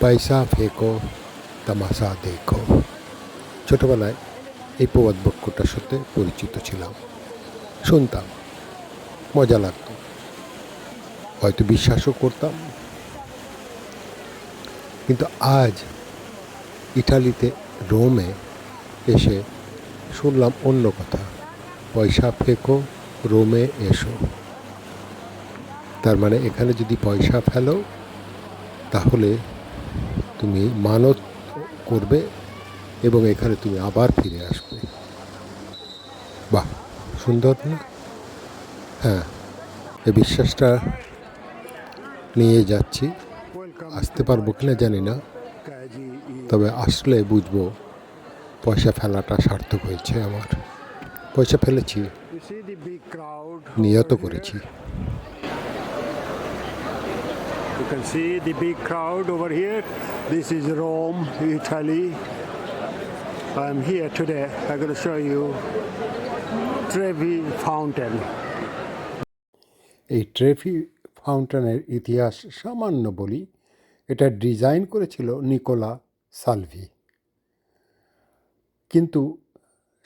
পয়সা ফেকো, তামাশা দেখো। ছোটোবেলায় এই প্রবাদ বাক্যটার সাথে পরিচিত ছিলাম। শুনতাম, মজা লাগতো। হয়তো বিশ্বাসও করতাম। কিন্তু আজ ইটালিতে, রোমে এসে শুনলাম অন্য কথা। পয়সা ফেকো, রোমে এসো। তার মানে এখানে যদি পয়সা ফেলো, তাহলে তুমি মানত করবে এবং এখানে তুমি আবার ফিরে আসবে। বাহ, সুন্দর না? হ্যাঁ এই বিশ্বাসটা নিয়ে যাচ্ছি। আসতে পারব কিনা জানি না, তবে আসলে বুঝব পয়সা ফেলাটা সার্থক হয়েছে আমার। পয়সা ফেলেছি. নিয়ত করেছি। You can see the big crowd over here. This is Rome, Italy. I'm here today. I'm going to show you Trevi Fountain. এই ট্রেফি ফাউন্টেনের ইতিহাস সামান্য বলি এটা ডিজাইন করেছিল নিকোলা সালভি কিন্তু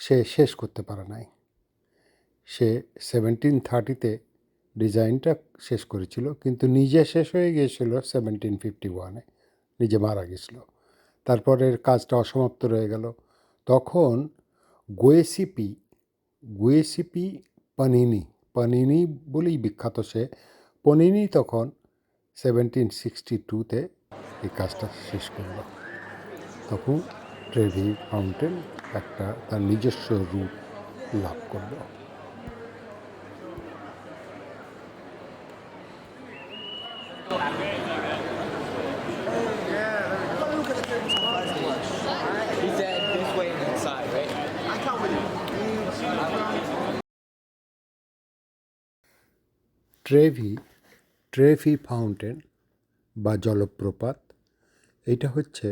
সে শেষ করতে পারে নাই সে সেভেন্টিন থার্টিতে ডিজাইনটা শেষ করেছিল, কিন্তু নিজে শেষ হয়ে গিয়েছিল সেভেন্টিন ফিফটি ওয়ানে নিজে মারা গেছিল। তারপরের কাজটা অসমাপ্ত রয়ে গেল। তখন গোয়েসিপি গোয়েসিপি পানিনি পানিনি বলেই বিখ্যাত সে, পনিনি তখন সেভেন্টিন সিক্সটি টুতে এই কাজটা শেষ করল। তখন ট্রেভি ফাউন্টেন একটা তার নিজস্ব রূপ লাভ করল। ট্রেভি ট্রেভি ফাউন্টেন বা জলপ্রপাত এটা হচ্ছে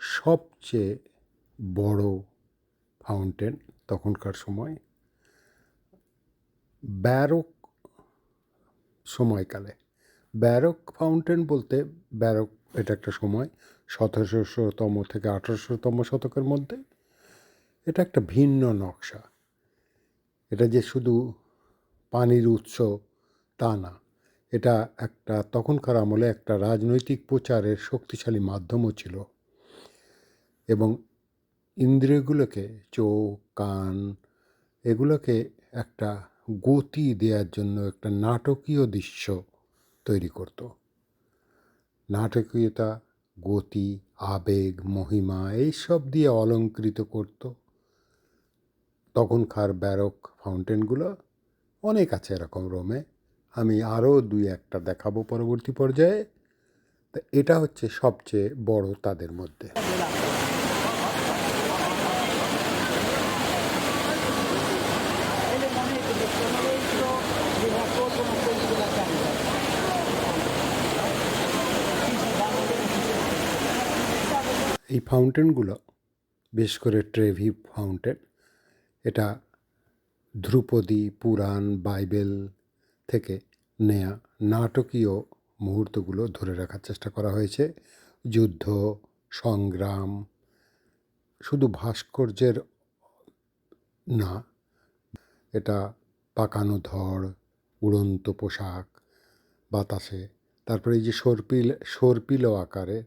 সবচেয়ে বড় ফাউন্টেন তখনকার সময় ব্যারক সময়কালে। ব্যারক ফাউন্টেন বলতে ব্যারক এটা একটা সময়, সতেরোশোতম থেকে আঠারোশোতম শতকের মধ্যে। এটা একটা ভিন্ন নকশা। এটা যে শুধু পানির উৎস তা না, এটা একটা তখনকার আমলে একটা রাজনৈতিক প্রচারের শক্তিশালী মাধ্যমও ছিল। এবং ইন্দ্রিয়গুলোকে, চোখ, কান, এগুলোকে একটা গতি দেওয়ার জন্য একটা নাটকীয় দৃশ্য তৈরি করত। নাটকীয়তা, গতি, আবেগ, মহিমা এইসব দিয়ে অলঙ্কৃত করত। তখনকার ব্যারক ফাউন্টেনগুলো অনেক আছে এরকম রোমে। আমি আরও দুই একটা দেখাবো পরবর্তী পর্যায়ে। তা এটা হচ্ছে সবচেয়ে বড় তাদের মধ্যে। এই ফাউন্টেনগুলো বিশেষ করে ট্রেভি ফাউন্টেন এটা ধ্রুপদী পুরাণ, বাইবেল থেকে নেয়া নাটকীয় মুহূর্তগুলো ধরে রাখার চেষ্টা করা হয়েছে। যুদ্ধ, সংগ্রাম, শুধু ভাস্কর্যের না, এটা পাকানো ধড় উড়ন্ত পোশাক, বাতাসে, তারপরে এই যে সর্পিল সর্পিল আকারে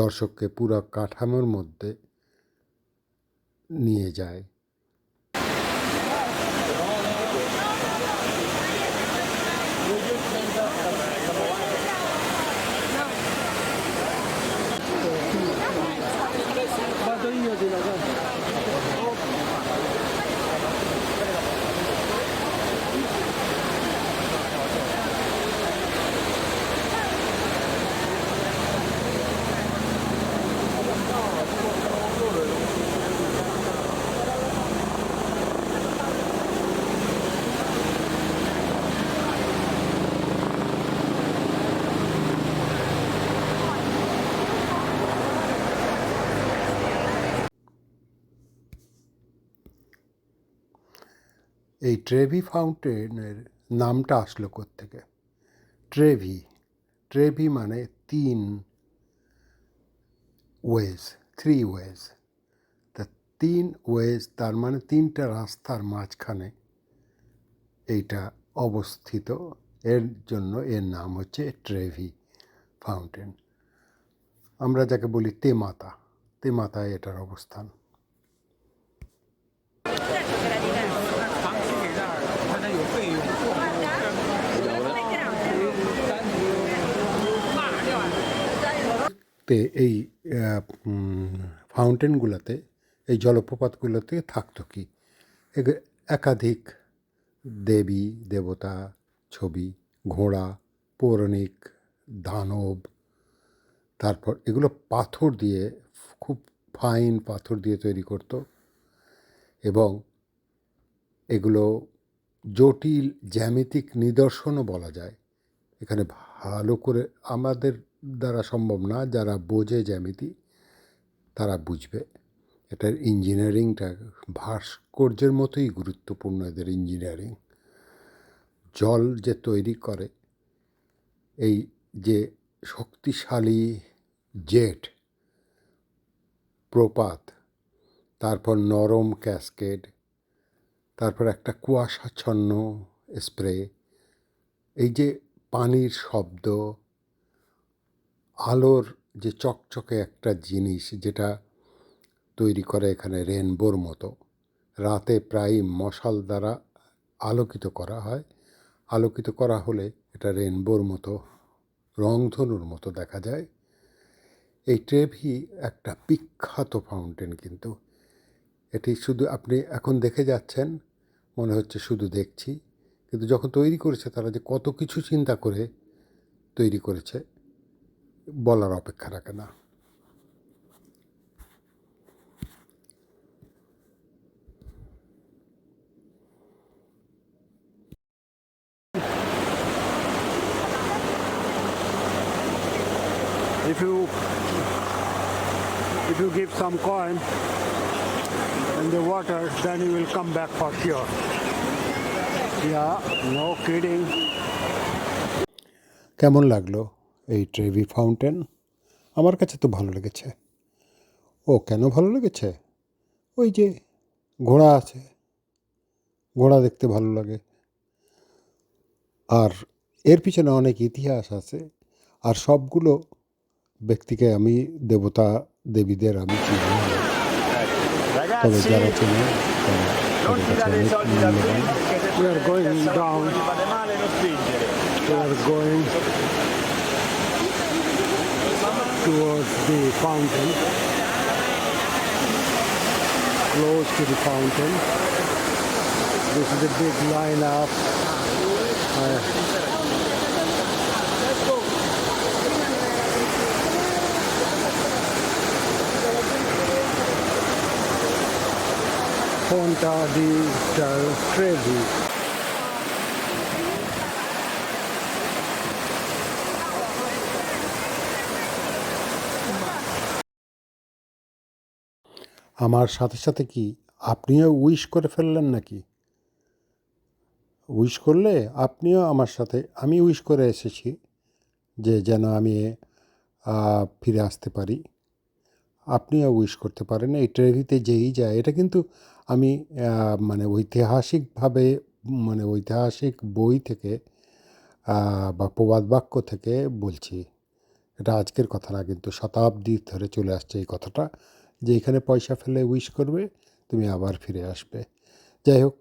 দর্শককে পুরো কাঠামোর মধ্যে নিয়ে যায়। এই ট্রেভি ফাউন্টেনের নামটা আসলো থেকে ট্রেভি ট্রেভি মানে তিন ওয়েজ থ্রি ওয়েজ তা তিন ওয়েজ তার মানে তিনটা রাস্তার মাঝখানে এইটা অবস্থিত। এর জন্য এর নাম হচ্ছে ট্রেভি ফাউন্টেন আমরা যাকে বলি তেমাতা, তেমাতায় এটার অবস্থান। তে এই ফাউন্টেনগুলোতে এই জলপ্রপাতগুলোতে থাকতো কি? একাধিক দেবী, দেবতা, ছবি, ঘোড়া, পৌরাণিক, দানব, তারপর এগুলো পাথর দিয়ে, খুব ফাইন পাথর দিয়ে তৈরি করতো এবং এগুলো জটিল জ্যামিতিক নিদর্শনও বলা যায়। এখানে ভালো করে আমাদের দ্বারা সম্ভব না, যারা বোঝে জ্যামিতি, তারা বুঝবে। এটার ইঞ্জিনিয়ারিংটা ভাস্কর্যের মতোই গুরুত্বপূর্ণ, এদের ইঞ্জিনিয়ারিং। জল যে তৈরি করে, এই যে শক্তিশালী জেট, প্রপাত, তারপর নরম ক্যাসকেড, তারপর একটা কুয়াশাচ্ছন্ন স্প্রে, এই যে পানির শব্দ আলোর যে চকচকে একটা জিনিস যেটা তৈরি করে এখানে রেনবোর মতো, রাতে প্রায় মশাল দ্বারা আলোকিত করা হয়। আলোকিত করা হলে এটা রেনবোর মতো, রংধনুর মতো দেখা যায়। এই ট্রেভি একটা বিখ্যাত ফাউন্টেন কিন্তু। এটি শুধু আপনি এখন দেখে যাচ্ছেন, মনে হচ্ছে শুধু দেখছি, কিন্তু যখন তৈরি করেছে তারা যে কত কিছু চিন্তা করে তৈরি করেছে বলার অপেক্ষা রাখে না If you if you give some coin in the water, then you will come back for sure. Yeah, no kidding. কেমন লাগলো এই ট্রেভি ফাউন্টেন আমার কাছে তো ভালো লেগেছে। ও কেন ভালো লেগেছে? ওই যে ঘোড়া আছে। ঘোড়া দেখতে ভালো লাগে। আর এর পিছনে অনেক ইতিহাস আছে। আর সবগুলো ব্যক্তিকে আমি, দেবতা, দেবীদের আমি চিনি। তবে যারা চেনে We are going down. We are going towards the fountain. Close to the fountain. This is a big lineup. Uh, Ponta di Trevi. আমার সাথে সাথে কি আপনিও উইশ করে ফেললেন নাকি? উইশ করলে আপনিও আমার সাথে, আমি উইশ করে এসেছি যে যেন আমি ফিরে আসতে পারি। আপনিও উইশ করতে পারেন, এই ট্রেভিতে যেই যায়, এটা কিন্তু আমি মানে ঐতিহাসিকভাবে মানে ঐতিহাসিক বই থেকে বা প্রবাদ বাক্য থেকে বলছি। এটা আজকের কথা না, কিন্তু শতাব্দী ধরে চলে আসছে এই কথাটা। যে এখানে পয়সা ফেলে উইশ করবে তুমি আবার ফিরে আসবে। যাই হোক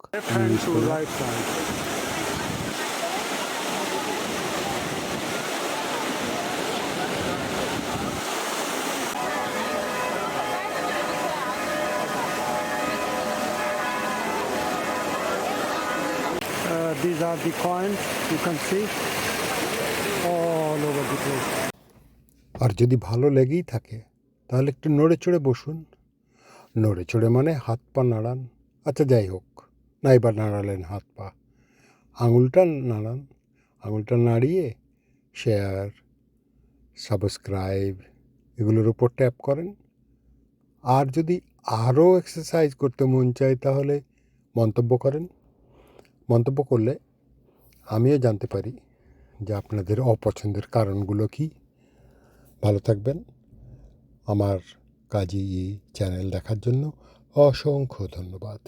আর যদি ভালো লেগেই থাকে তাহলে একটু নড়ে চড়ে বসুন। নড়ে চড়ে মানে হাত পা নাড়ান। আচ্ছা যাই হোক, না এবার নাড়ালেন হাত পা। আঙুলটা নাড়ান। আঙুলটা নাড়িয়ে শেয়ার সাবস্ক্রাইব এগুলোর উপর ট্যাপ করেন। আর যদি আরও এক্সারসাইজ করতে মন চায় তাহলে মন্তব্য করেন। মন্তব্য করলে আমিও জানতে পারি যে আপনাদের অপছন্দের কারণগুলো কী। ভালো থাকবেন। আমার কাজে এই চ্যানেল দেখার জন্য অসংখ্য ধন্যবাদ।